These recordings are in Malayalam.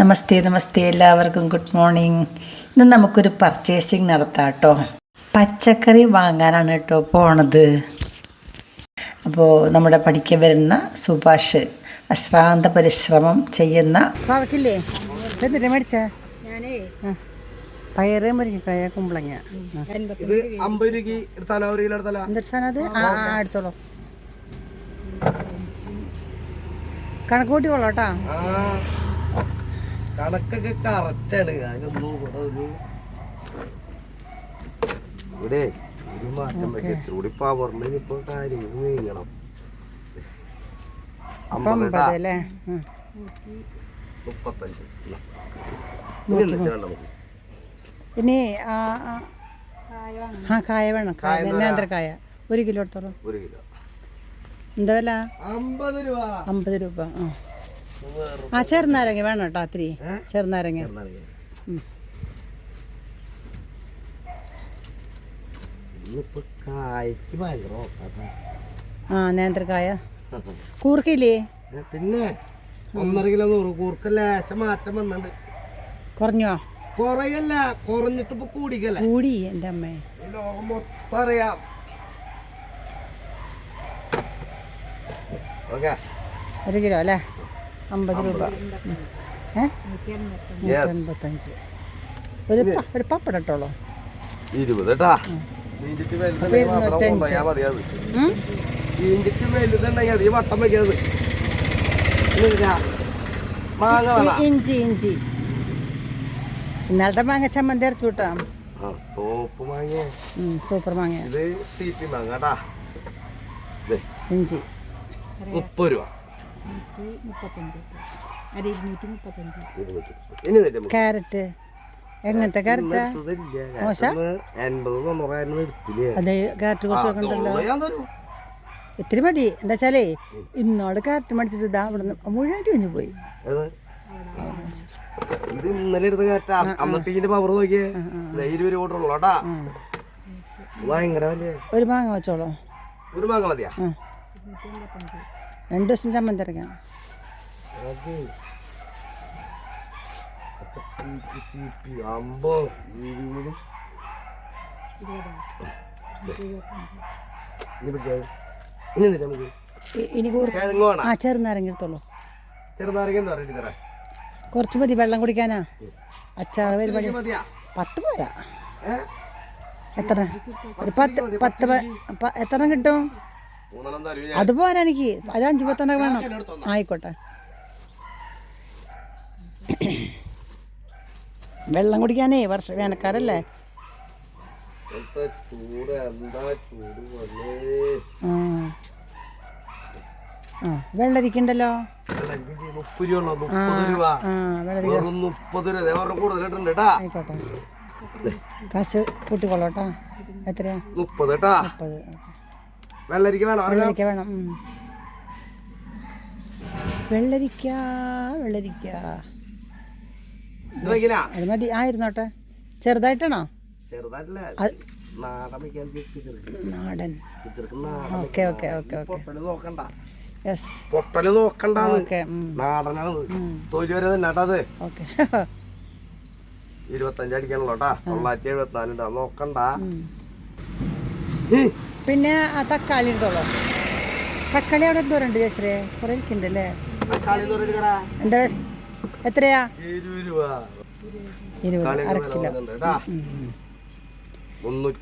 നമസ്തേ നമസ്തേ എല്ലാവർക്കും. Good morning. ഇന്ന് നമുക്കൊരു പർച്ചേസിങ് നടത്താം കേട്ടോ പച്ചക്കറി വാങ്ങാനാണ് കേട്ടോ പോണത്. അപ്പോൾ നമ്മുടെ പഠിക്കാൻ വരുന്ന സുഭാഷ് അശ്രാന്ത പരിശ്രമം ചെയ്യുന്ന പയറ് മുരിങ്ങക്കായ കുമ്പളങ്ങ. ആ. ഇത് അമ്പത് രൂപയ്ക്ക് എടുത്താലോ ഒരു കിലോ എടുത്താലോ അത്? ആ ആ, എടുത്തോളൂ. കണക്ക് കൂട്ടിക്കോളൂ കേട്ടാ ആ. കണക്കൊക്കെ കറക്റ്റാണ് അതിനൊന്നും ഇവിടെ ഒരു ഇവിടെ ഒരു മാറ്റം പറ്റി. ഇത്തിരി കൂടി പവറിന് ഇപ്പൊ കാര്യങ്ങൾ നീങ്ങണം. മുപ്പത്തഞ്ച്. ഇനി ആ കായ വേണം. കായ? ഒരു കിലോ എടുത്തോളൂ. ഒരു കിലോ. എന്താ വില? അമ്പത് രൂപ. അമ്പത് രൂപ. ആ. ആ ചെറുനാരങ്ങ വേണം കേട്ടോ അത്തിരി? ചെറുനാരങ്ങ. ആ നേന്ത്രക്കായ. കൂർക്കില്ലേ പിന്നെ ഒന്നര കിലോ നൂറ്. കൂർക്ക ലേശം മാറ്റം വന്നുണ്ട് കുറഞ്ഞോ? കുറയല്ല കുറഞ്ഞിട്ട് ഇപ്പൊ കൂടിക്കല്ലേ? കൂടി എന്റെ അമ്മേ. ലോകം മൊത്തം അറിയാം. ഒരു കിലോ അല്ലേ? അമ്പത് രൂപ. എൺപത്തഞ്ച് ഒരു ഒരു പപ്പടം ഇട്ടോളോ. ഇരുപത് കേട്ടാ ഇഞ്ചി ഇഞ്ചി. ഇന്നലത്തെ മാങ്ങ ചമ്മന്തി അരച്ചു കൂട്ടാ സൂപ്പർ മാങ്ങ ഇഞ്ചി. മുപ്പത് രൂപ. ഇരുന്നൂറ്റി മുപ്പത്തഞ്ച് അര ഇരുന്നൂറ്റി മുപ്പത്തഞ്ച് ക്യാരറ്റ്. എങ്ങനത്തെ ക്യാരറ്റ്. മോശം? എൺപത് എടുത്തില്ലേ? അതെ ക്യാരറ്റ് കുറച്ച് വെക്കണ്ടല്ലോ. ഇത്തിരി മതി. എന്താ വെച്ചാലേ ഇന്നോട് ക്യാരറ്റ് മേടിച്ചിട്ട് ഇതാ അവിടെ മുഴുവൻ ചോദിച്ചു പോയി? ഇത് ഇന്നലെ എടുത്ത കാറ്റ അന്നത്തെ ഇതിന്റെ പവർ നോക്കിയേ. ഇരുപത് രൂപ ഉള്ളടാ ഭയങ്കര വലിയ. ഒരു മാങ്ങ വെച്ചോളോ. ഒരു മാങ്ങ മതിയാ? രണ്ട് ദിവസം ചമ്മന്തി അരയ്ക്കാം അത് ഒക്കെ CP, CP, അമ്പോ ഇരുപത്. ഇനി ആ ചെറുനാരങ്ങ എടുത്തോളൂ. കുറച്ച് മതി വെള്ളം കുടിക്കാനാ. അച്ചാർ പരിപാടി പത്ത് പോരാ. എത്ര? ഒരു പത്ത് പത്ത് എത്ര കിട്ടും? അത് പോരാ എനിക്ക്. ഒരു അഞ്ച് പത്തെണ്ണം വേണം. ആയിക്കോട്ടെ. വെള്ളം കുടിക്കാനേ വർഷ വേനൽക്കാരല്ലേ? വെള്ളരിക്കണ്ടല്ലോ? മുപ്പത് രൂപ മുപ്പത് രൂപ. കൂടുതലിട്ടുണ്ട് കേട്ടാ. ആയിക്കോട്ടെ. കാശ് കൂട്ടിക്കൊള്ളോട്ടാ എത്രയാ? മുപ്പത് കേട്ടാ. മുപ്പത്. വെള്ളരിക്ക വേണം. വെള്ളരിക്ക വേണം. ഉം. വെള്ളരിക്ക വെള്ളരിക്ക. ഇത് വയ്ക്കിനാ അത് മതി. ആയിരുന്നോട്ടെ ചെറുതായിട്ടാണോ? ചെറുതായിട്ടില്ല. നാടൻ ചെറുക്ക് നാടൻ. ചെറുക്ക് നാടൻ ഓക്കെ ഓക്കെ ഓക്കെ ഓക്കെ. പൊട്ടൽ നോക്കണ്ട. യെസ് പൊട്ടൽ നോക്കണ്ടാണ് ഓക്കെ നാടനാണ് തൊഴിൽ വരെ തന്നെ കേട്ടാ അത്. ഓക്കെ. ഇരുപത്തഞ്ച് അടിക്കാനുള്ള കേട്ടാ. തൊള്ളായിരത്തി എഴുപത്തിനാല് ഉണ്ടാ. നോക്കണ്ട. പിന്നെ ആ തക്കാളി ഉണ്ടല്ലോ. തക്കാളി അവിടെ എന്തോരം ഉണ്ട് ചേച്ചരേ കുറേ ഇരിക്കണ്ടല്ലേ എന്താ എത്രയാ ഇരുപത് അര കിലോ.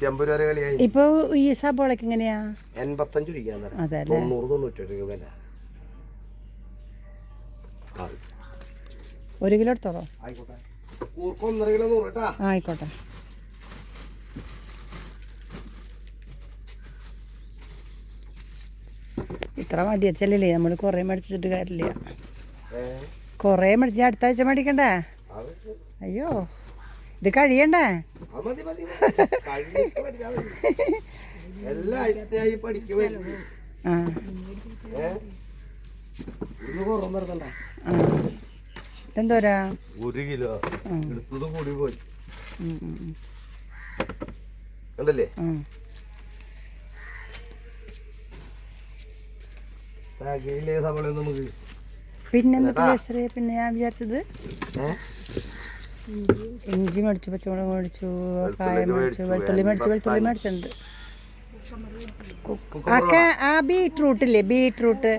രൂപ കളിയായി. ഇപ്പോൾ ഈ സബോളക്ക് എങ്ങനെയാ? എൺപത്തഞ്ച് തൊണ്ണൂറ് തൊണ്ണൂറ്റി വില. ഒരു കിലോ എടുത്തോളോ. ആയിക്കോട്ടെ. ആയിക്കോട്ടെ. ഇത്ര മതി വെച്ചല്ലേ നമ്മൾ കുറേ മേടിച്ചിട്ട് കാര്യമില്ല. കുറേ മേടിച്ച് അടുത്ത ആഴ്ച മേടിക്കണ്ടേ? അയ്യോ ഇത് കഴിയണ്ടേ? ആ. എന്തോരാ ഒരു കിലോ. എടുത്തത് കൂടി പോയി. കണ്ടല്ലേ? പിന്നെ എന്നിട്ട് പിന്നെ ഞാൻ വിചാരിച്ചത്? ഇഞ്ചി മേടിച്ചു പച്ചമുളക് മേടിച്ചു കായം മേടിച്ചു വെളുത്തുള്ളി മേടിച്ചു വെളുത്തുള്ളി മേടിച്ചിട്ടുണ്ട്. അക്ക ആ ബീട്രൂട്ട്? ഇല്ലേ ബീട്രൂട്ട്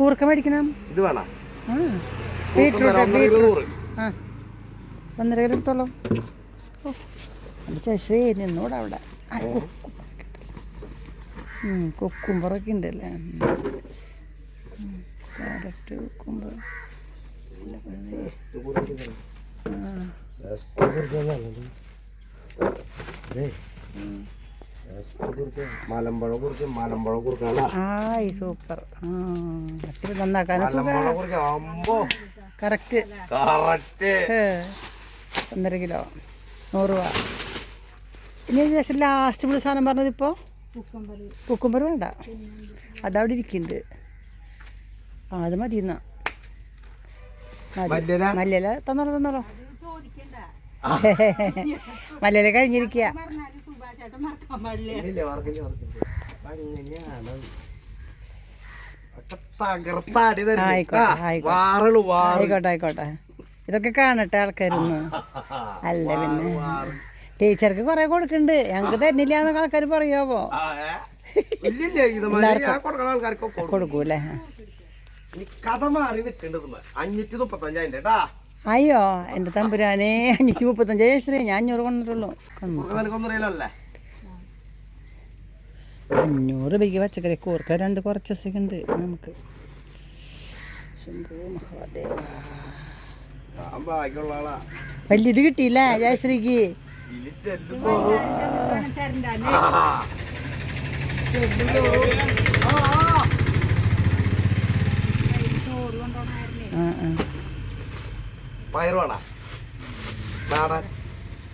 കൂർക്ക മേടിക്കണം? ഇത് വേണ? ആ ബീട്രൂട്ട് ബീട്രൂട്ട്. ആ ഒന്നര കിലോ എടുത്തോളൂ. നിന്നൂടെ അവിടെ. ഉം, ഉണ്ടല്ലേ. ക്യാരറ്റ് വെക്കുമ്പോൾ. മലമ്പഴം കുറിച്ച് മലമ്പഴം കുറുക്കാണ ആയി സൂപ്പർ. മറ്റൊരു കറക്റ്റ്. കറക്റ്റ് ഒന്നര കിലോ. നൂറ് രൂപ. ഇനി ജസ്റ്റ് ലാസ്റ്റ് സാധനം പറഞ്ഞത് ഇപ്പോൾ കുക്കുംബർ വേണ്ട. അതവിടെ ഇരിക്കുന്നുണ്ട് ആ അത് മതി എന്നാ? മല്ലിയില? തന്നോളൂ തന്നോളൂ. മല്ലല കഴിഞ്ഞിരിക്കുക. ആയിക്കോട്ടെ, ആയിക്കോട്ടെ. ഇതൊക്കെ കാണട്ടെ ആൾക്കാരൊന്ന്. അല്ല പിന്നെ. ടീച്ചർക്ക് കുറെ കൊടുക്കുന്നുണ്ട് ഞങ്ങക്ക് തരുന്നില്ല എന്നൊക്കെ ആൾക്കാർ പറയുമോ ആ, ഇനി കഥ മാറി നിൽക്കേണ്ടത് അഞ്ഞൂറ്റി മുപ്പത്തഞ്ച് കേട്ടാ. അയ്യോ എന്റെ തമ്പുരാനെ അഞ്ഞൂറ്റി മുപ്പത്തഞ്ച്. ശ്രീ ഞാൻ അഞ്ഞൂറ് കൊണ്ടിട്ടുള്ളൂ അഞ്ഞൂറ്. രൂപയ്ക്ക് പച്ചക്കറി കൂർക്ക രണ്ട് കുറച്ച് ദിവസമൊക്കെ ഉണ്ട് നമുക്ക്. ശംഭു മഹാദേവ. വലിയത് കിട്ടിയില്ല ജയശ്രീക്ക് ഇനി ചെല്ലുന്തോറും ആ. ചെല്ലുന്തോറും ആ, ആ. ആ ആ പയറ് വേണ നാടൻ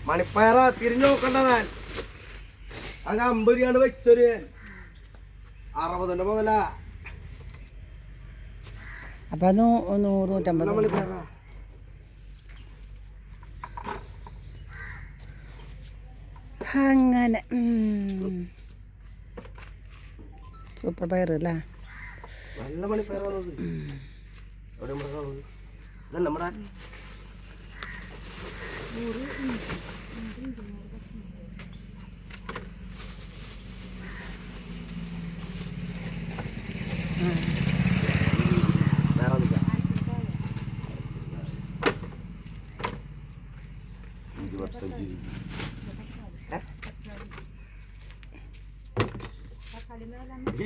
മണിപ്പയറ തിരിഞ്ഞു നോക്കണ്ട ഞാൻ. അങ്ങ് അമ്പരിയാണ് വെച്ചൊരു. അറുപതിന്റെ മുതല. അപ്പൊ നൂറ് നൂറ്റമ്പത്. മണിപ്പയറ. അങ്ങനെ സൂപ്പർ പയർ അല്ലേ? നല്ല മണിപ്പയർ ഇതല്ല നമ്മുടെ?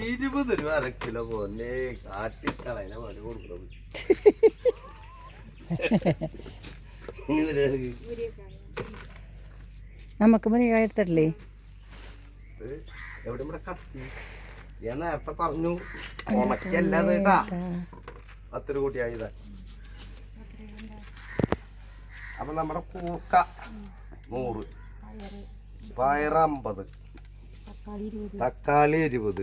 ഇരുപത് രൂപ അര കിലോ കൊന്നേ കാട്ടിക്കളയില പോലെ കൊടുക്കുന്നത് നമുക്ക് മുനികായ കഴിത്തല്ലേ ഞാൻ നേരത്തെ പറഞ്ഞു കേട്ടാ പത്ത് രൂപ അപ്പൊ നമ്മുടെ കൂക്ക നൂറ് പയർ അമ്പത് തക്കാളി ഇരുപത്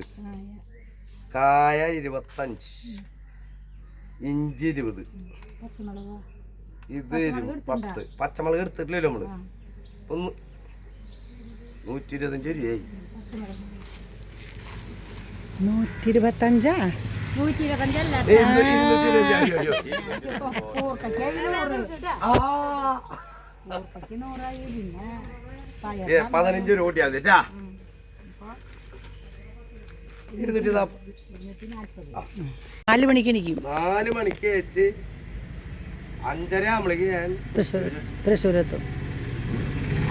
കായ ഇരുപത്തഞ്ച്. ഇഞ്ചി ഇരുപത് ഇത് ഇരുപത് പത്ത്. പച്ചമുളക് എടുത്തിട്ടില്ലല്ലോ നമ്മൾ. ഒന്ന് നൂറ്റി ഇരുപത്തഞ്ച്. രൂപയായി നൂറ്റി ഇരുപത്തഞ്ചാ പതിനഞ്ച് രൂപ കൂട്ടിയാ. ഇരുന്നൂറ്റി നാപ്പ- നാല് മണിക്ക് എണീക്കും. നാല് മണിക്ക് ഏറ്റ് അഞ്ചര ആകുമ്പോഴേക്ക് ഞാൻ തൃശ്ശൂർ തൃശ്ശൂരെത്തും.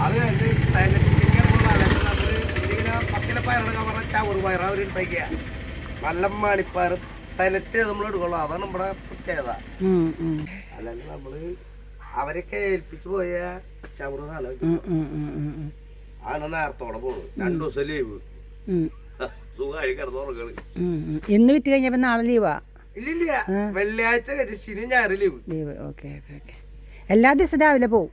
അത് കഴിഞ്ഞ് പത്തിലെ പയറെടുക്കാൻ ചവറ് പയർ നല്ല മണിപ്പയർ സെലക്ട് നമ്മൾ എടുക്കുള്ളൂ. അതാണ് നമ്മുടെ പ്രത്യേകത. അല്ലാണ്ട് നമ്മൾ അവരൊക്കെ ഏൽപ്പിച്ചു പോയ ചവറ് സാധനം. ആണ് നേരത്തോടെ പോണു രണ്ടു ദിവസം ലീവ്. സുഖമായി കിടന്നുറങ്ങണ്. ഇന്ന് വിറ്റ് കഴിഞ്ഞപ്പോ നാളെ ലീവാ ഇല്ലില്ല. വെള്ളിയാഴ്ച ശനി ഞായർ leave leave okay okay okay എല്ലാ ദിവസവും രാവിലെ പോവും.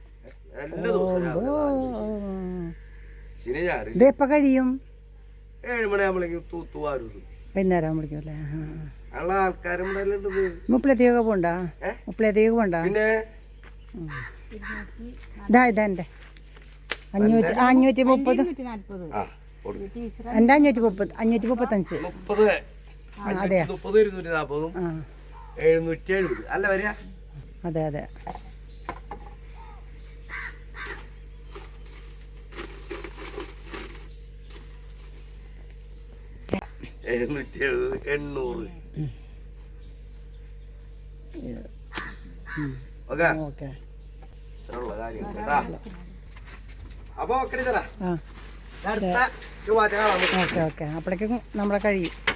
ശനി ഞായർ ഇത് എപ്പോൾ കഴിയും? ഏഴ് മണിയാകുമ്പോഴേക്കും തൂത്തു വാരൂത് വൈകുന്നേരം ആകുമ്പോഴേക്കും അല്ലേ? ഉള്ള ആൾക്കാരും ഇവിടെ മുപ്പിലത്തേക്ക് പോണ്ട? മുപ്പിളത്തേക്ക് മുപ്പിലത്തേക്ക് പോണ്ട? പിന്നെ? ഇതാ ഇതാ എന്റെ. അഞ്ഞൂറ്റി അഞ്ഞൂറ്റി മുപ്പത്. എന്റെ അഞ്ഞൂറ്റി മുപ്പത് അഞ്ഞൂറ്റി മുപ്പത്തഞ്ച്. മുപ്പത്. അതെ മുപ്പത് ഇരുന്നൂറ്റി നാൽപ്പതും എഴുന്നൂറ്റി എഴുപത് അല്ല വരിക. അതെ അതെ. എഴുന്നൂറ്റി എഴുപത് എണ്ണൂറ്. ഓക്കെ. ഓക്കെ. അപ്പൊ ഓക്കെ ഓക്കെ ഓക്കെ. അപ്പോഴേക്കും നമ്മളെ കഴിയും.